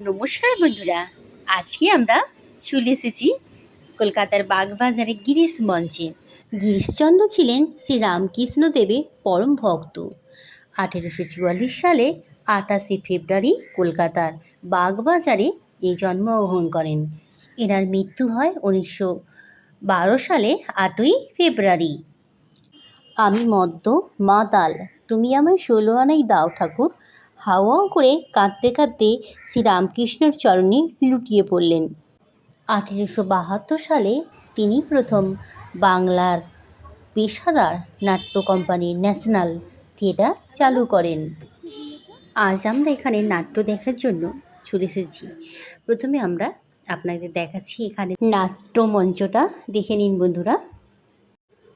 নমস্কার বন্ধুরা, আজকে আমরা চলে এসেছি কলকাতার বাগবাজারে গিরিশ মঞ্চে। গিরিশচন্দ্র ছিলেন শ্রী রামকৃষ্ণ দেবের পরম ভক্ত। আঠেরোশো চুয়াল্লিশ সালে আটাশে ফেব্রুয়ারি কলকাতার বাগবাজারে এই জন্মগ্রহণ করেন। এনার মৃত্যু হয় উনিশশো বারো সালে আটই ফেব্রুয়ারি। আমি মদ্য মাতাল তুমি আমায় ষোলো আনাই দাও ঠাকুর হাওয়াও করে কাঁদতে কাঁদতে শ্রীরামকৃষ্ণের চরণে লুটিয়ে পড়লেন। আঠেরোশো বাহাত্তর সালে তিনি প্রথম বাংলার পেশাদার নাট্য কোম্পানি ন্যাশনাল থিয়েটার চালু করেন। আজ আমরা এখানে নাট্য দেখার জন্য চলে এসেছি। প্রথমে আমরা আপনাদের দেখাচ্ছি এখানে নাট্য মঞ্চটা। দেখে নিন বন্ধুরা।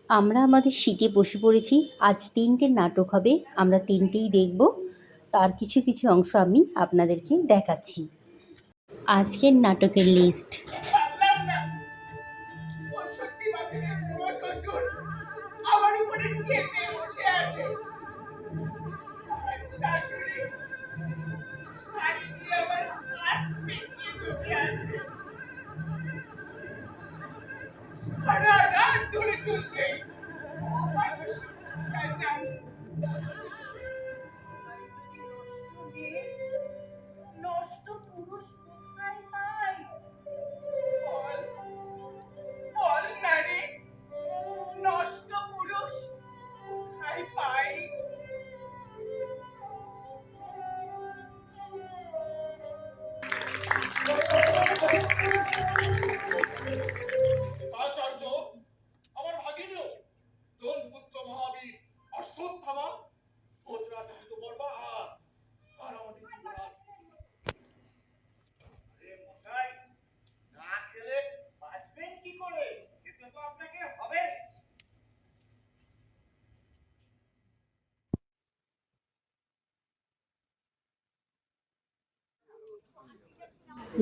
আমরা আমাদের সিটে বসে পড়েছি। আজ তিনটে নাটক হবে। আমরা তিনটেই দেখব। তার কিছু কিছু অংশ আমি আপনাদেরকে দেখাচ্ছি। আজকের নাটকের লিস্ট পঁয়ষট্টি বছরের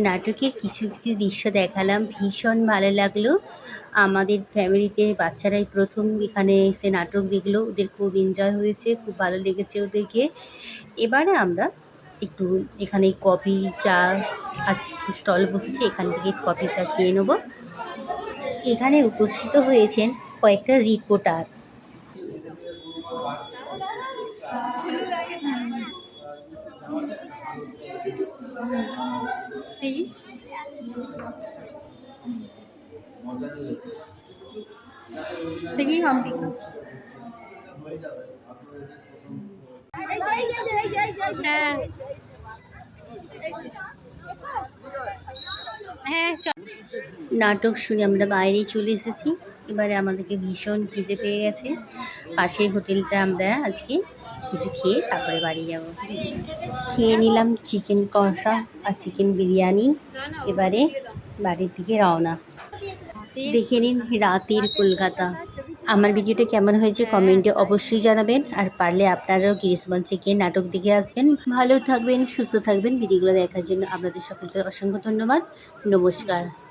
নাটকের কিছু কিছু দৃশ্য দেখালাম, ভীষণ ভালো লাগল। আমাদের ফ্যামিলিতে বাচ্চারাই প্রথম এখানে এসে নাটক দেখল, ওদের খুব এনজয় হয়েছে, খুব ভালো লেগেছে ওদেরকে। এবারে আমরা একটু এখানে কফি, চা আছে, স্টল বসেছে, এখান থেকে কফি, চা খেয়ে নেব। এখানে উপস্থিত হয়েছেন কয়েকটা রিপোর্টার থ্রি দেখি অম্বিকা হ্যাঁ হ্যাঁ নাটক শুনে আমরা বাইরে চলে এসেছি। এবারে আমাদেরকে ভীষণ খিদে পেয়ে গেছে। পাশের হোটেলটা আমরা আজকে কিছু খেয়ে তারপরে বাড়ি যাব। খেয়ে নিলাম চিকেন কষা আর চিকেন বিরিয়ানি। এবারে বাড়ির দিকে রওনা। দেখে নিন রাতের কলকাতা। আমার ভিডিওটা কেমন হয়েছে কমেন্টে অবশ্যই জানাবেন। আর পারলে আপনারাও গিরিশ মঞ্চে গিয়ে নাটক দেখে আসবেন। ভালো থাকবেন, সুস্থ থাকবেন। ভিডিওগুলো দেখার জন্য আপনাদের সকলকে অসংখ্য ধন্যবাদ। নমস্কার।